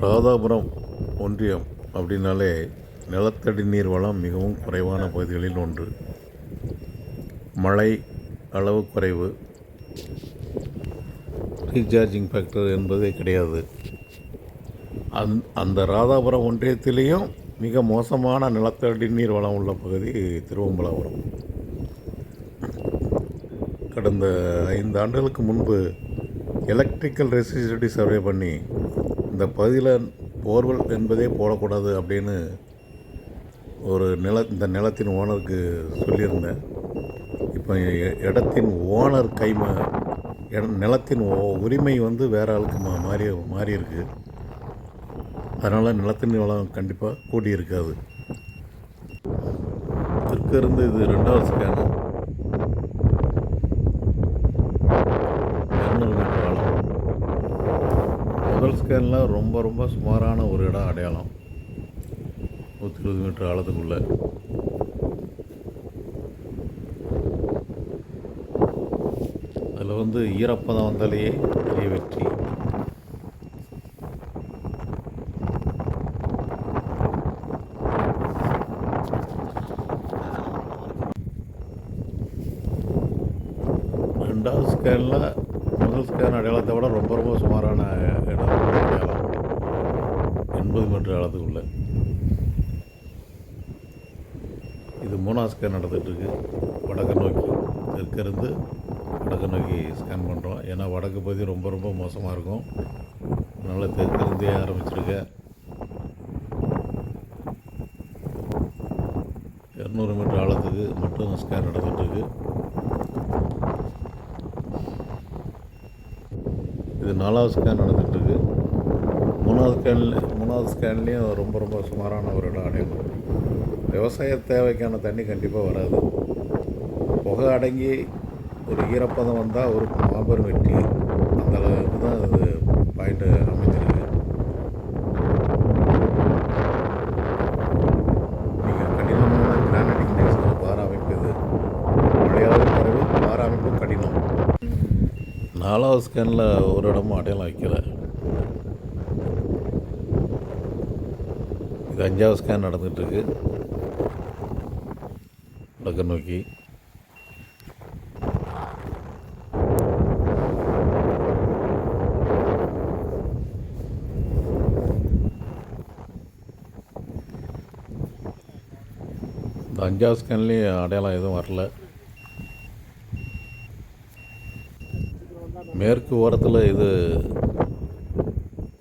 ராதாபுரம் ஒன்றியம் அப்படின்னாலே நிலத்தடி நீர் வளம் மிகவும் குறைவான பகுதிகளில் ஒன்று. மழை அளவு குறைவு. ரீசார்ஜிங் ஃபேக்டர் என்பதே கிடையாது. அந் அந்த ராதாபுரம் ஒன்றியத்திலேயும் மிக மோசமான நிலத்தடி நீர் வளம் உள்ள பகுதி திருவம்பலாபுரம். கடந்த ஐந்து ஆண்டுகளுக்கு முன்பு எலக்ட்ரிக்கல் ரெசிசிட்டி சர்வே பண்ணி இந்த பகுதியில் போர்வெல் என்பதே போடக்கூடாது அப்படின்னு ஒரு நில இந்த நிலத்தின் ஓனருக்கு சொல்லியிருந்தேன். இப்போ இடத்தின் ஓனர் கைம இட- நிலத்தின் ஓ- உரிமை வந்து வேற ஆளுக்கு மா மாறி மாறிருக்கு அதனால் நிலத்தின் வளம் கண்டிப்பாக கூடி இருக்காது இது ரெண்டாவது ஸ்கேனு இரநூறு மீட்டர் ஆழம் முதல் ஸ்கேனில் ரொம்ப ரொம்ப சுமாரான ஒரு இடம் அடையாளம். நூற்றி இருபது மீட்டர் ஆழத்துக்குள்ளே. அதில் வந்து ஈரப்பதம் வந்தாலேயே பெரிய வெற்றி. ரெண்டாவது ஸ்கேனில் முதல் ஸ்கேன் அடையாளத்தை விட ரொம்ப ரொம்ப சுமாரான இடம் அடையாளம். எண்பது மீட்டர் ஆழத்துக்குள்ள இது மூணாவது ஸ்கேன் நடந்துகிட்ருக்கு. வடக்கு நோக்கி. தெற்கிருந்து வடக்கு நோக்கி ஸ்கேன் பண்ணுறோம் ஏன்னா வடக்கு பகுதி ரொம்ப ரொம்ப மோசமாக இருக்கும். அதனால் தெற்கிருந்தே ஆரம்பிச்சிருக்கேன் இரநூறு மீட்டர் ஆழத்துக்கு மட்டும் ஸ்கேன் நடந்துகிட்ருக்கு இருக்கு இது நாலாவது ஸ்கேன் நடந்துகிட்ருக்கு மூணாவது ஸ்கேனில் மூணாவது ஸ்கேன்லேயும் ரொம்ப ரொம்ப சுமாரான ஒரு இடம் அடையணும். விவசாய தேவைக்கான தண்ணி கண்டிப்பாக வராது. புகை அடங்கி ஒரு ஈரப்பதம் வந்தால் ஒரு மாபெரும் வெட்டி அந்த அளவுக்கு தான் அது பாயிண்ட்டு அமைஞ்சிருக்கு மிக கடினமான கிரானைட்டிக் நேஷனல் பார அமைப்பு இது மழையாவது குறைவு பார அமைப்பும் கடினம் நாலாவது ஸ்கேனில் ஒரு இடமும் அடையாளம் வைக்கல. இது அஞ்சாவது ஸ்கேன் நடந்துகிட்ருக்கு. இருக்கு வடக்கு நோக்கி. இந்த அஞ்சாவது ஸ்கேன்லேயும் அடையாளம் எதுவும் வரல. மேற்கு ஓரத்தில் இது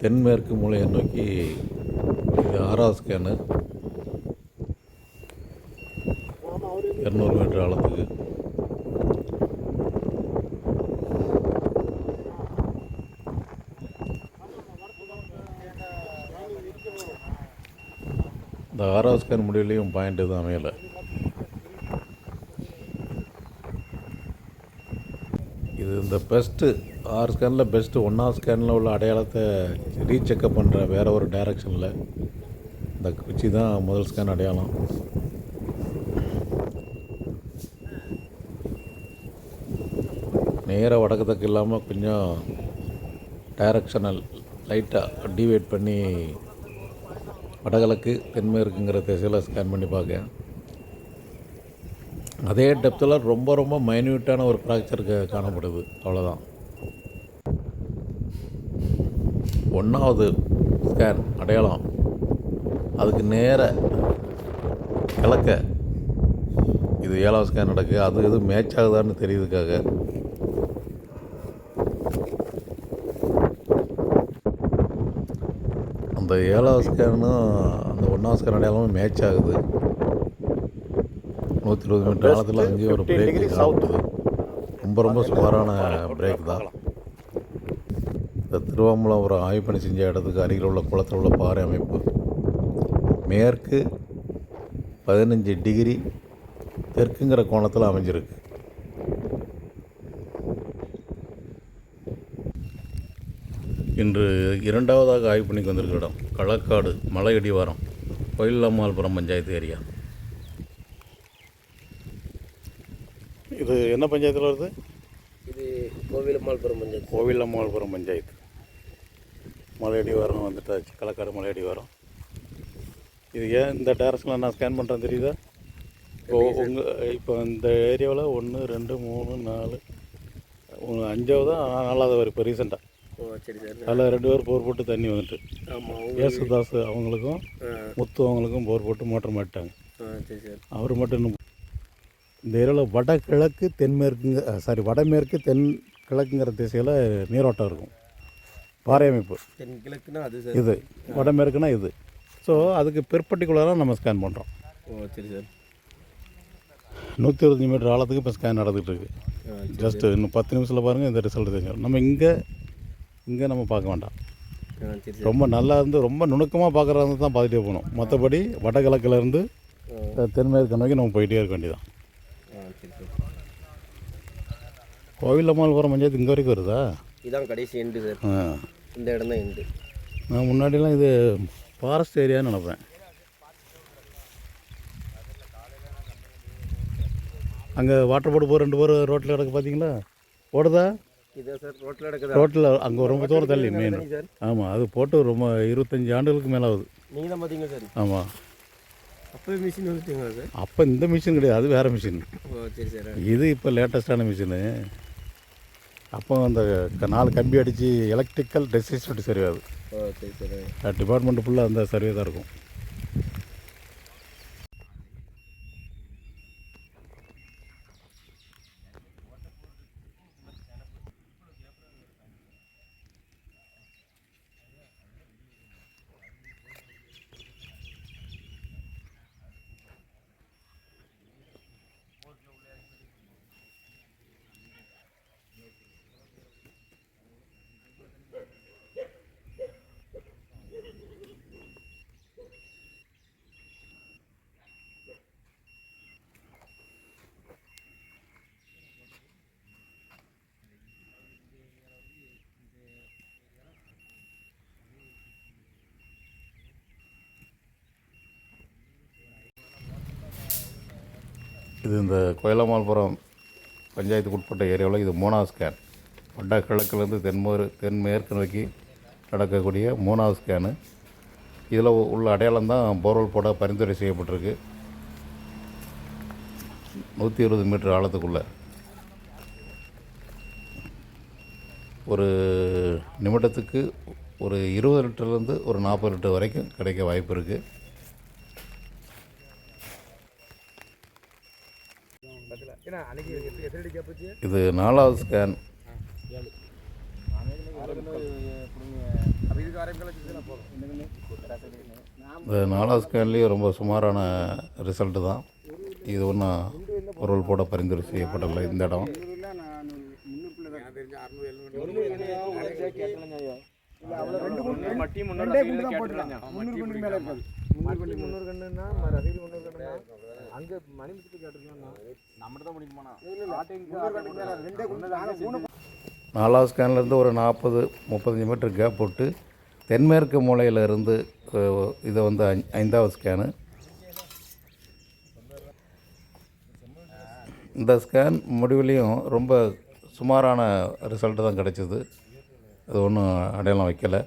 தென்மேற்கு மூலையை நோக்கி இது ஆறாவது ஸ்கேனு. இரநூறு மீட்டர் ஆழத்துக்கு. இந்த ஆறாவது ஸ்கேன் முடிவுலேயும் பாயிண்ட் எதுவும் அமையலை இது இந்த பெஸ்ட்டு ஆறு ஸ்கேனில் பெஸ்ட்டு ஒன்றாம் ஸ்கேனில் உள்ள அடையாளத்தை ரீசெக்கப் பண்ணுற வேற ஒரு டைரக்ஷனில் இந்த குச்சி தான் முதல் ஸ்கேன் அடையாளம். நேராக வடக்கு தக்கு இல்லாமல் கொஞ்சம் டைரக்ஷனல் லைட்டாக டிவேட் பண்ணி வடகிழக்கு தென்மேற்குங்கிற திசையில் ஸ்கேன் பண்ணி பார்க்க. அதே டெப்த்தில் ரொம்ப ரொம்ப மைன்யூட்டான ஒரு ஃப்ராக்சர் காணப்படுது. அவ்வளோதான் ஒன்றாவது ஸ்கேன் அடையாளம். அதுக்கு நேர கிழக்க இது ஏழாவது ஸ்கேன் நடக்கு அது எது மேட்ச் ஆகுதான்னு தெரியுதுக்காக அந்த ஏழாவது ஸ்கேனும் அந்த ஒன்றாவது ஸ்கேன் அடையாளமும் மேட்ச் ஆகுது. நூற்றி இருபது மீட்டர் ஆழத்தில் அங்கேயும் ஒரு பிரேக் ரொம்ப ரொம்ப சுமாரான பிரேக் தான். இந்த திருவாம்பலம் ஆய்வு பணி செஞ்ச இடத்துக்கு அருகில் உள்ள குளத்தில் உள்ள பாறை அமைப்பு. மேற்கு பதினஞ்சு டிகிரி தெற்குங்கிற கோணத்தில் அமைஞ்சிருக்கு. இன்று இரண்டாவதாக ஆய்வு பண்ணிக்கு வந்திருக்கிற இடம் களக்காடு மலை அடிவாரம் கோயிலம்மாள்புரம் பஞ்சாயத்து ஏரியா. இது என்ன பஞ்சாயத்தில் வருது? இது கோவிலம்மாள்புரம் பஞ்சாயத்து. கோவிலம்மாள்புரம் பஞ்சாயத்து. மலையடி வாரம் வந்துட்டாச்சு. களக்காடு மலையடி வாரம். இது ஏன் இந்த டேரக்ஷனில் நான் ஸ்கேன் பண்ணுறேன் தெரியுதா? இப்போ உங்கள் இப்போ இந்த ஏரியாவில் ஒன்று ரெண்டு மூணு நாலு அஞ்சாவது நாலாவது வரும் இப்போ ரீசெண்டாக ஓ சரி சார். அதில் ரெண்டு பேர் போர் போட்டு தண்ணி வந்துட்டு. ஏசுதாஸ் அவங்களுக்கும் முத்து அவங்களுக்கும் போர் போட்டு மோட்டர் மாட்டாங்க அவர் மட்டும் இன்னும் இந்த ஏரியாவில் வடகிழக்கு தென்மேற்குங்க சாரி வடமேற்கு தென் கிழக்குங்கிற திசையில் நீரோட்டம் இருக்கும். பாறை அமைப்பு தென் கிழக்குனா அது இது. வடமேற்குனா இது. ஸோ அதுக்கு பெர்பட்டிகுலராக நம்ம ஸ்கேன் பண்ணுறோம் ஓ சரி சார். நூற்றி இருபத்தஞ்சி மீட்டர் ஆழத்துக்கு இப்போ ஸ்கேன் ஆ ஜஸ்ட்டு இன்னும் பத்து நிமிஷத்தில் பாருங்கள் இந்த ரிசல்ட் தெரிஞ்சிடும். நம்ம இங்கே இங்கே நம்ம பார்க்க வேண்டாம். ரொம்ப நல்லா இருந்து ரொம்ப நுணுக்கமாக பார்க்குறது தான் பார்த்துட்டே போகணும். மற்றபடி வடகிழக்குல இருந்து ஆ. தென்மேற்கு நோக்கி நம்ம போயிட்டே இருக்க வேண்டியதான் ஆ சரி சார் கோவிலம்மாள்புரம் பஞ்சாயத்து இங்கே வரைக்கும் வருதா? இதான் கடைசி எண்டு சார் ஆ. இந்த இடம் தான் எண்டு நான் முன்னாடிலாம் இது ஃபாரஸ்ட் ஏரியான்னு நினப்பேன். அங்கே வாட்டர் போர்டு போகிற ரெண்டு பேர் ரோட்டில் கிடக்கு பார்த்தீங்களா? ஓடுதா இதான் சார் ரோட்டில் அங்கே ரொம்ப தூரம் தள்ளி மெயின் சார் ஆமாம் அது போட்டு ரொம்ப இருபத்தஞ்சி ஆண்டுகளுக்கு மேலே ஆகுது. நீங்கள் தான் பார்த்தீங்க சார் ஆமாம் அப்போவே மிஷின் வந்துட்டீங்களா சார் அப்போ இந்த மிஷின் கிடையாது அது வேறு மிஷின் ஓ சரி சார் இது இப்போ லேட்டஸ்டான மிஷினு அப்போ அந்த நாலு கம்பி அடித்து எலக்ட்ரிக்கல் டெசிஸ்ட் சர்வே அது. டிபார்ட்மெண்ட் ஃபுல்லாக அந்த சர்வே தான் இருக்கும். இது இந்த கோயிலமால்புரம் பஞ்சாயத்துக்கு உட்பட்ட ஏரியாவில் இது மூணாவது ஸ்கேன் வட கிழக்குலேருந்து தென்மேறு தென்மேற்கு நோக்கி நடக்கக்கூடிய மூணாவது ஸ்கேனு இதில் உள்ள அடையாளம் தான் போர்வெல் போட பரிந்துரை செய்யப்பட்டிருக்கு. நூற்றி இருபது மீட்டர் ஆழத்துக்குள்ளே. ஒரு நிமிடத்துக்கு ஒரு இருபது லிட்டர்லேருந்து ஒரு நாற்பது லிட்டர் வரைக்கும் கிடைக்க வாய்ப்பு இருக்குது இது நாலாவது ஸ்கேன் இந்த நாலாவது ஸ்கேன்லேயும் ரொம்ப சுமாரான ரிசல்ட்டு தான். இது ஒன்றும் பொருள் போட பரிந்துரை செய்யப்படவில்லை இந்த இடம். நாலாவது ஸ்கேன்லேருந்து ஒரு நாற்பது முப்பத்தஞ்சு மீட்டர் கேப் விட்டு தென்மேற்கு மூலையில் இருந்து அஹ், இதை வந்து ஐ- ஐந்தாவது ஸ்கேனு இந்த ஸ்கேன் முடிவுலேயும் ரொம்ப சுமாரான ரிசல்ட்டு தான் கிடைச்சிது. அது ஒன்றும் அடையாளம் வைக்கலை.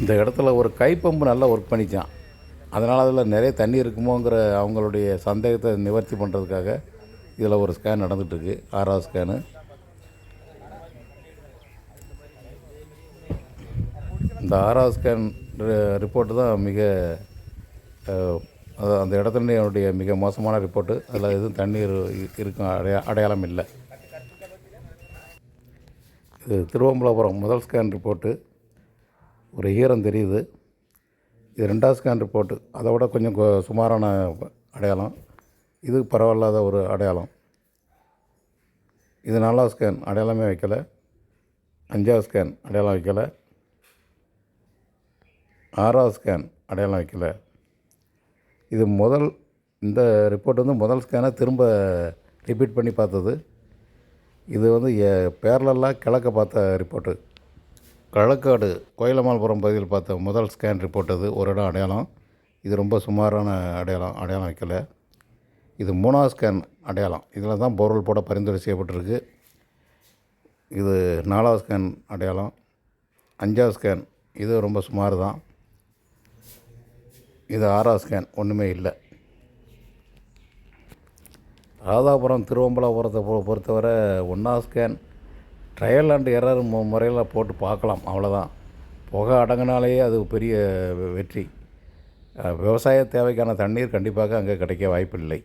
இந்த இடத்துல ஒரு கைப்பம்பு நல்லா ஒர்க் பண்ணிச்சான். அதனால் அதில் நிறைய தண்ணி இருக்குமோங்கிற அவங்களுடைய சந்தேகத்தை நிவர்த்தி பண்ணுறதுக்காக இதில் ஒரு ஸ்கேன் நடந்துகிட்ருக்கு ஆறாவது ஸ்கேனு இந்த ஆறாவது ஸ்கேன் ரிப்போர்ட்டு தான் மிக அது அந்த இடத்துடைய மிக மோசமான ரிப்போர்ட்டு அதில் எதுவும் தண்ணீர் இருக்கும் அடையா அடையாளம் இல்லை. இது திருவம்பலாபுரம் முதல் ஸ்கேன் ரிப்போர்ட்டு ஒரு ஈரம் தெரியுது. இது ரெண்டாவது ஸ்கேன் ரிப்போர்ட்டு அதை விட கொஞ்சம் சுமாரான அடையாளம். இது பரவாயில்லாத ஒரு அடையாளம். இது நாலாவது ஸ்கேன் அடையாளமே வைக்கலை. அஞ்சாவது ஸ்கேன் அடையாளம் வைக்கலை. ஆறாவது ஸ்கேன் அடையாளம் வைக்கலை. இது முதல் இந்த ரிப்போர்ட் வந்து முதல் ஸ்கேனை திரும்ப ரிப்பீட் பண்ணி பார்த்தது. இது வந்து பேரலெல்லாம் கிழக்க பார்த்த ரிப்போர்ட்டு களக்காடு கோயிலமால்புரம் பகுதியில் பார்த்த முதல் ஸ்கேன் ரிப்போர்ட் அது. ஒரு இடம் அடையாளம். இது ரொம்ப சுமாரான அடையாளம். அடையாளம் வைக்கல. இது மூணாவது ஸ்கேன் அடையாளம். இதில் தான் பொருள் போட பரிந்துரை செய்யப்பட்டிருக்கு. இது நாலாவது ஸ்கேன் அடையாளம். அஞ்சாவது ஸ்கேன் இது ரொம்ப சுமார் தான் இது ஆறாவது ஸ்கேன் ஒன்றுமே இல்லை. ராதாபுரம் திருவம்பலாபுரத்தை பொ பொறுத்தவரை ஒன்றாவது ஸ்கேன் ட்ரையல் அண்ட் எரர் மு முறையில் போட்டு பார்க்கலாம். அவ்வளோதான் புகை அடங்கினாலேயே அது பெரிய வெற்றி. விவசாய தேவைக்கான தண்ணீர் கண்டிப்பாக அங்கே கிடைக்க வாய்ப்பில்லை.